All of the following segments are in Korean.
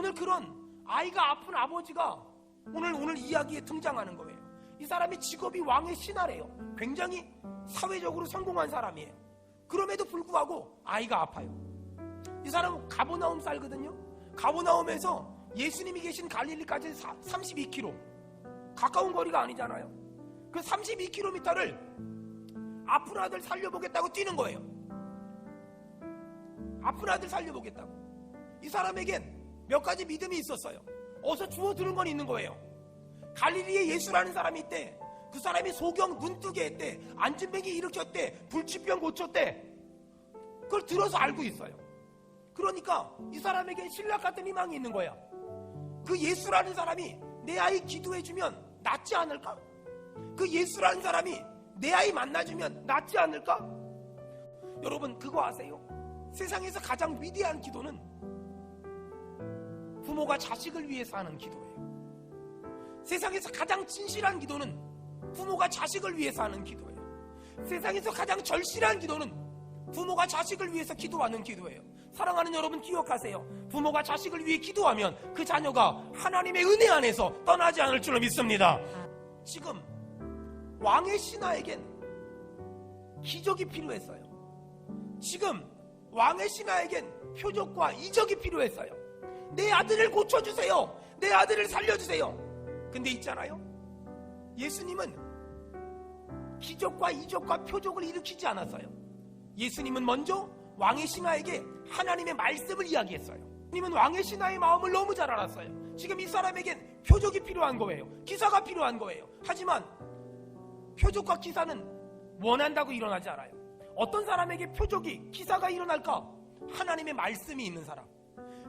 오늘 그런 아이가 아픈 아버지가 오늘 오늘 이야기에 등장하는 거예요. 이 사람이 직업이 왕의 신하래요. 굉장히 사회적으로 성공한 사람이에요. 그럼에도 불구하고 아이가 아파요. 이 사람은 가보나움 살거든요. 가보나움에서 예수님이 계신 갈릴리까지 32km. 가까운 거리가 아니잖아요. 그 32km를 아픈 아들 살려보겠다고 뛰는 거예요. 아픈 아들 살려보겠다고. 이 사람에겐 몇 가지 믿음이 있었어요. 어서 주워 들은 건 있는 거예요. 갈릴리에 예수라는 사람이 있대. 그 사람이 소경 눈뜨게 했대. 안진뱅이 일으켰대. 불치병 고쳤대. 그걸 들어서 알고 있어요. 그러니까 이 사람에겐 신락 같은 희망이 있는 거야. 그 예수라는 사람이 내 아이 기도해주면 낫지 않을까? 그 예수라는 사람이 내 아이 만나주면 낫지 않을까? 여러분 그거 아세요? 세상에서 가장 위대한 기도는 부모가 자식을 위해서 하는 기도예요. 세상에서 가장 진실한 기도는 부모가 자식을 위해서 하는 기도예요. 세상에서 가장 절실한 기도는 부모가 자식을 위해서 기도하는 기도예요. 사랑하는 여러분 기억하세요. 부모가 자식을 위해 기도하면 그 자녀가 하나님의 은혜 안에서 떠나지 않을 줄로 믿습니다. 지금 왕의 신하에겐 기적이 필요했어요. 지금 왕의 신하에겐 표적과 이적이 필요했어요. 내 아들을 고쳐주세요. 내 아들을 살려주세요. 근데 있잖아요. 예수님은 기적과 이적과 표적을 일으키지 않았어요. 예수님은 먼저 왕의 신하에게 하나님의 말씀을 이야기했어요. 예수님은 왕의 신하의 마음을 너무 잘 알았어요. 지금 이 사람에겐 표적이 필요한 거예요. 기사가 필요한 거예요. 하지만 표적과 기사는 원한다고 일어나지 않아요. 어떤 사람에게 표적이 기사가 일어날까? 하나님의 말씀이 있는 사람.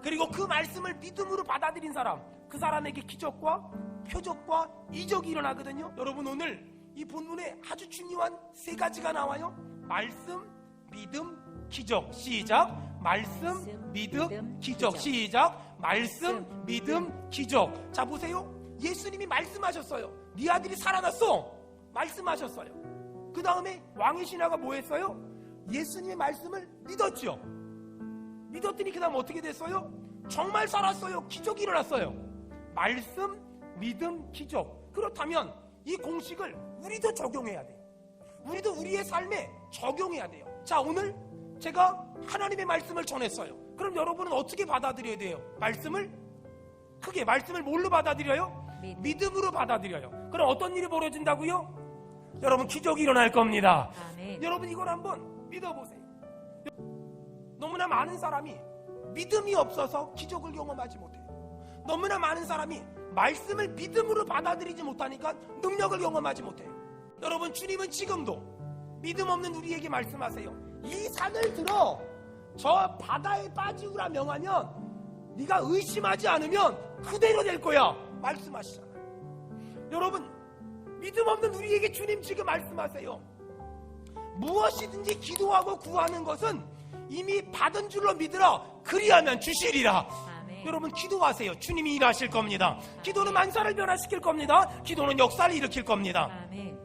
그리고 그 말씀을 믿음으로 받아들인 사람. 그 사람에게 기적과 표적과 이적이 일어나거든요. 여러분 오늘 이 본문에 아주 중요한 세 가지가 나와요. 말씀, 믿음, 기적. 시작. 말씀, 믿음, 기적. 시작. 말씀, 믿음, 기적. 자 보세요. 예수님이 말씀하셨어요. 네 아들이 살아났어. 말씀하셨어요. 그 다음에 왕의 신하가 뭐 했어요? 예수님의 말씀을 믿었죠. 믿었더니 그 다음 어떻게 됐어요? 정말 살았어요. 기적이 일어났어요. 말씀, 믿음, 기적. 그렇다면 이 공식을 우리도 적용해야 돼요. 우리도 우리의 삶에 적용해야 돼요. 자, 오늘 제가 하나님의 말씀을 전했어요. 그럼 여러분은 어떻게 받아들여야 돼요? 말씀을 크게 말씀을 뭘로 받아들여요? 믿음. 믿음으로 받아들여요. 그럼 어떤 일이 벌어진다고요? 여러분 기적이 일어날 겁니다. 아멘. 여러분 이걸 한번 믿어보세요. 너무나 많은 사람이 믿음이 없어서 기적을 경험하지 못해요. 너무나 많은 사람이 말씀을 믿음으로 받아들이지 못하니까 능력을 경험하지 못해요. 여러분 주님은 지금도 믿음 없는 우리에게 말씀하세요. 이 산을 들어 저 바다에 빠지우라 명하면 네가 의심하지 않으면 그대로 될 거야. 말씀하시잖아요. 여러분 믿음 없는 우리에게 주님 지금 말씀하세요. 무엇이든지 기도하고 구하는 것은 이미 받은 줄로 믿으라. 그리하면 주시리라. 아멘. 여러분 기도하세요. 주님이 일하실 겁니다. 기도는 만사를 변화시킬 겁니다. 기도는 역사를 일으킬 겁니다. 아멘.